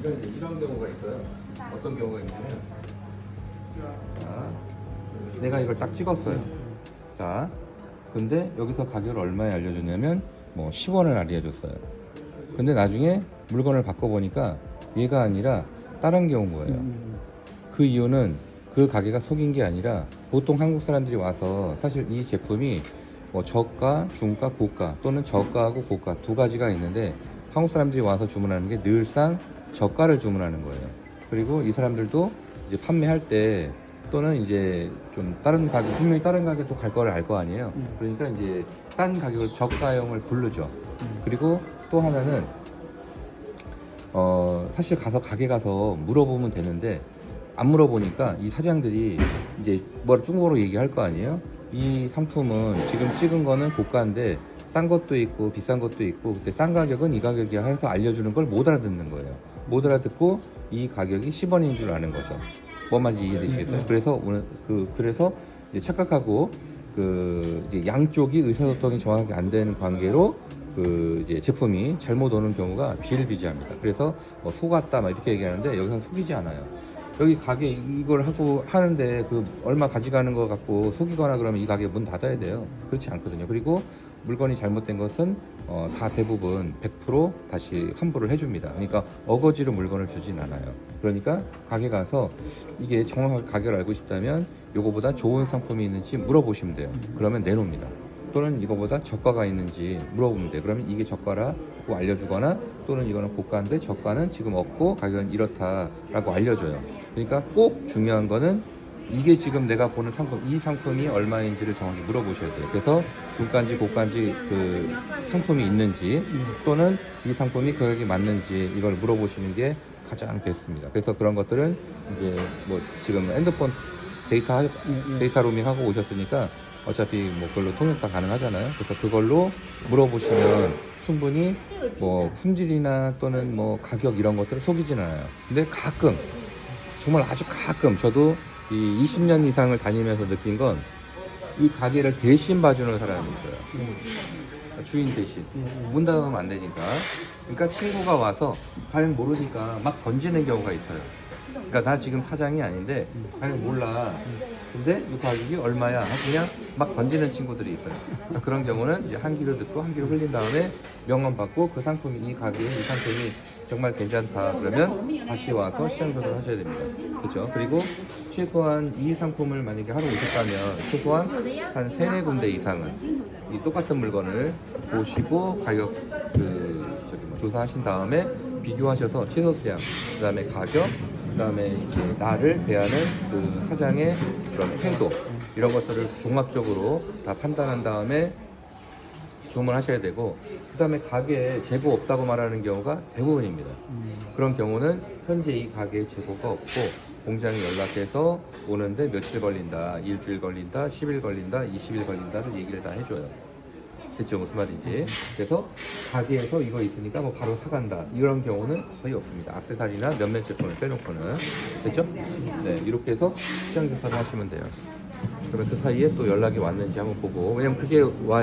이런 이제 이런 경우가 있어요. 어떤 경우가 있냐면, 자, 내가 이걸 딱 찍었어요. 자, 근데 여기서 가격을 얼마에 알려줬냐면 뭐 10원을 알려줬어요. 근데 나중에 물건을 바꿔보니까 얘가 아니라 다른 경우인 거예요. 그 이유는 그 가게가 속인 게 아니라 보통 한국 사람들이 와서 사실 이 제품이 뭐 저가, 중가, 고가 또는 저가하고 고가 두 가지가 있는데 한국 사람들이 와서 주문하는 게 늘상 저가를 주문하는 거예요. 그리고 이 사람들도 이제 판매할 때 또는 이제 좀 다른 가격, 분명히 다른 가격도 갈 거를 알 거 아니에요. 음. 그러니까 이제 딴 가격을 저가형을 부르죠. 그리고 또 하나는 어 사실 가서 가게 가서 물어보면 되는데 안 물어보니까 이 사장들이 이제 뭐 중국어로 얘기할 거 아니에요? 이 상품은 지금 찍은 거는 고가인데 싼 것도 있고 비싼 것도 있고 그때 싼 가격은 이 가격이야 해서 알려주는 걸 못 알아듣는 거예요. 못 알아듣고 이 가격이 10원인 줄 아는 거죠. 뭔 말인지 이해되시겠어요? 그래서 오늘 그 그래서 이제 착각하고 그 이제 양쪽이 의사소통이 정확하게 안 되는 관계로 그 이제 제품이 잘못 오는 경우가 비일비재합니다. 그래서 뭐 속았다 막 이렇게 얘기하는데 여기서 속이지 않아요. 여기 가게 이걸 하고 하는데 그 얼마 가져가는 거 갖고 속이거나 그러면 이 가게 문 닫아야 돼요. 그렇지 않거든요. 그리고 물건이 잘못된 것은 어, 다 대부분 100% 다시 환불을 해줍니다. 그러니까 어거지로 물건을 주진 않아요. 그러니까 가게 가서 이게 정확하게 가격을 알고 싶다면 요거보다 좋은 상품이 있는지 물어보시면 돼요. 그러면 내놓습니다. 또는 이거보다 저가가 있는지 물어보면 돼요. 그러면 이게 저가라고 알려주거나 또는 이거는 고가인데 저가는 지금 없고 가격은 이렇다라고 알려줘요. 그러니까 꼭 중요한 거는 이게 지금 내가 보는 상품, 이 상품이 얼마인지를 정확히 물어보셔야 돼요. 그래서 중가인지 고가인지 그 상품이 있는지 또는 이 상품이 가격이 맞는지 이걸 물어보시는 게 가장 베스트입니다. 그래서 그런 것들은 이제 뭐 지금 핸드폰 데이터 하- 데이터 로밍 하고 오셨으니까 어차피 뭐 그걸로 통역 다 가능하잖아요. 그래서 그걸로 물어보시면 충분히 뭐 품질이나 또는 뭐 가격 이런 것들을 속이진 않아요. 근데 가끔 정말 아주 가끔 저도 이 20년 이상을 다니면서 느낀 건 이 가게를 대신 봐주는 사람이 있어요. 주인 대신. 문 닫으면 안 되니까. 그러니까 친구가 와서 과연 모르니까 막 던지는 경우가 있어요. 그러니까 나 지금 사장이 아닌데 과연 몰라. 근데 이 가격이 얼마야? 그냥 막 던지는 친구들이 있어요. 그러니까 그런 경우는 이제 한 귀로 듣고 한 귀로 흘린 다음에 명함 받고 그 상품이 이 가격에 이 상품이 정말 괜찮다 그러면 다시 와서 시장 조사를 하셔야 됩니다. 그렇죠? 그리고 최소한 이 상품을 만약에 하러 오셨다면 최소한 한 세네 군데 이상은 이 똑같은 물건을 보시고 가격 그 저기 뭐 조사하신 다음에 비교하셔서 최소 수량, 그다음에 가격, 그다음에 이제 나를 대하는 그 사장의 그런 태도 이런 것들을 종합적으로 다 판단한 다음에 주문하셔야 되고 그다음에 가게에 재고 없다고 말하는 경우가 대부분입니다. 그런 경우는 현재 이 가게에 재고가 없고 공장에 연락해서 오는데 며칠 걸린다, 일주일 걸린다, 10일 걸린다, 20일 걸린다를 얘기를 다 해줘요. 됐죠 무슨 말인지. 그래서 가게에서 이거 있으니까 뭐 바로 사간다. 이런 경우는 거의 없습니다. 악세사리나 몇몇 제품을 빼놓고는. 됐죠? 네 이렇게 해서 시장 조사를 하시면 돼요. 그러면 그 사이에 또 연락이 왔는지 한번 보고. 왜냐면 그게 와야